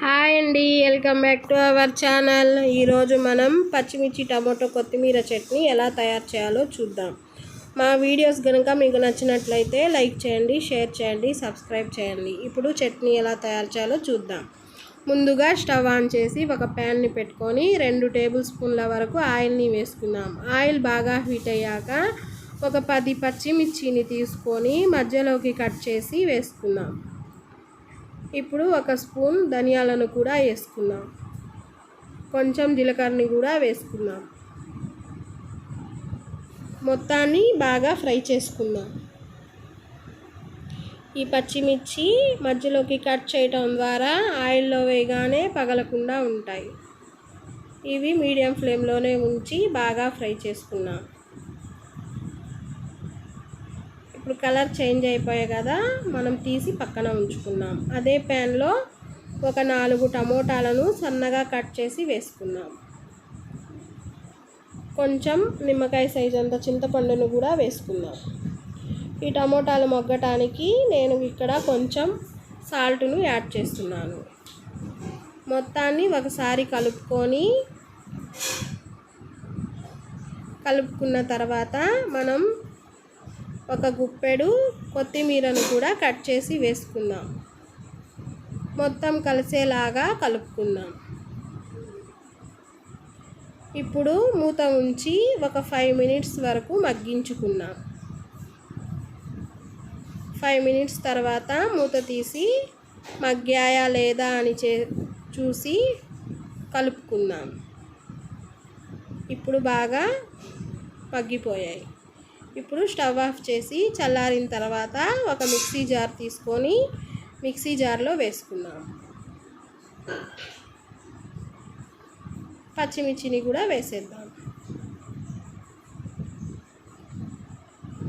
Hi అండి welcome back to our channel. ఈరోజు మనం పచ్చిమిర్చి టమాటో కొత్తిమీర చట్నీ ఎలా తయారు చేయాలో చూద్దాం. మా వీడియోస్ కనుక మీకు నచ్చినట్లయితే లైక్ చేయండి షేర్ చేయండి సబ్స్క్రైబ్ చేయండి. ఇప్పుడు చట్నీ ఎలా తయారు చేయాలో చూద్దాం. ముందుగా స్టవ్ ఆన్ చేసి ఒక ప్యాన్ని పెట్టుకొని రెండు టేబుల్ స్పూన్ల వరకు ఆయిల్ని వేసుకుందాం. ఆయిల్ బాగా హీట్ అయ్యాక ఒక పది పచ్చిమిర్చిని తీసుకొని మధ్యలోకి కట్ చేసి వేసుకుందాం. ఇప్పుడు ఒక స్పూన్ ధనియాలను కూడా వేసుకుందాం. కొంచెం జీలకర్రని కూడా వేసుకుందాం. మొత్తాన్ని బాగా ఫ్రై చేసుకుందాం. ఈ పచ్చిమిర్చి మధ్యలోకి కట్ చేయటం ద్వారా ఆయిల్లో వేయగానే పగలకుండా ఉంటాయి. ఇవి మీడియం ఫ్లేమ్లోనే ఉంచి బాగా ఫ్రై చేసుకున్నాం ఇప్పుడు కలర్ చేంజ్ అయిపోయాయి కదా మనం తీసి పక్కన ఉంచుకున్నాం అదే ప్యాన్లో ఒక నాలుగు టమోటాలను సన్నగా కట్ చేసి వేసుకున్నాం కొంచెం నిమ్మకాయ సైజ్ అంత చింతపండును కూడా వేసుకున్నాం ఈ టమోటాలు మొగ్గటానికి నేను ఇక్కడ కొంచెం సాల్ట్ను యాడ్ చేస్తున్నాను. మొత్తాన్ని ఒకసారి కలుపుకొని కలుపుకున్న తర్వాత మనం ఒక గుప్పెడు కొత్తిమీరను కూడా కట్ చేసి వేసుకుందాం. మొత్తం కలిసేలాగా కలుపుకుందాం. ఇప్పుడు మూత ఉంచి ఒక ఫైవ్ మినిట్స్ వరకు మగ్గించుకుందాం. ఫైవ్ మినిట్స్ తర్వాత మూత తీసి మగ్గాయా లేదా అని చే చూసి కలుపుకుందాం. ఇప్పుడు బాగా మగ్గిపోయాయి. ఇప్పుడు స్టవ్ ఆఫ్ చేసి చల్లారిన తర్వాత ఒక మిక్సీ జార్ తీసుకొని మిక్సీ జార్లో వేసుకున్నాం పచ్చిమిర్చిని కూడా వేసేద్దాం.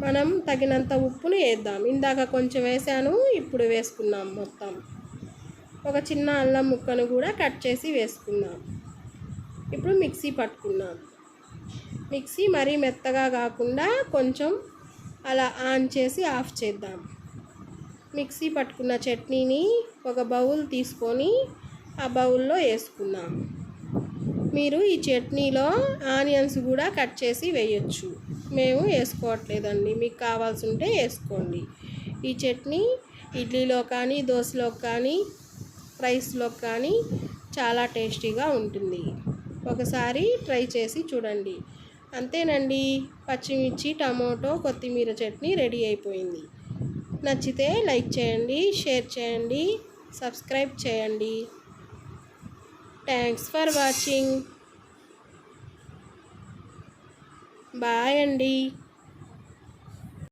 మనం తగినంత ఉప్పును వేద్దాం. ఇందాక కొంచెం వేసాను ఇప్పుడు వేసుకున్నాం మొత్తం. ఒక చిన్న అల్లం ముక్కను కూడా కట్ చేసి వేసుకున్నాం ఇప్పుడు మిక్సీ పట్టుకున్నాం మిక్సీ మరీ మెత్తగా కాకుండా కొంచెం అలా ఆన్ చేసి ఆఫ్ చేద్దాం. మిక్సీ పట్టుకున్న చట్నీని ఒక బౌల్ తీసుకొని ఆ బౌల్లో వేసుకుందాం. మీరు ఈ చట్నీలో ఆనియన్స్ కూడా కట్ చేసి వేయచ్చు. మేము వేసుకోవట్లేదండి. మీకు కావాల్సి ఉంటే వేసుకోండి. ఈ చట్నీ ఇడ్లీలో కానీ దోశలో కానీ రైస్లో కానీ చాలా టేస్టీగా ఉంటుంది. ఒకసారి ట్రై చేసి చూడండి. అంతేనండి పచ్చిమిర్చి టమాటో కొత్తిమీర చట్నీ రెడీ అయిపోయింది. నచ్చితే లైక్ చేయండి షేర్ చేయండి సబ్స్క్రైబ్ చేయండి. Thanks for watching. బాయ్ అండి.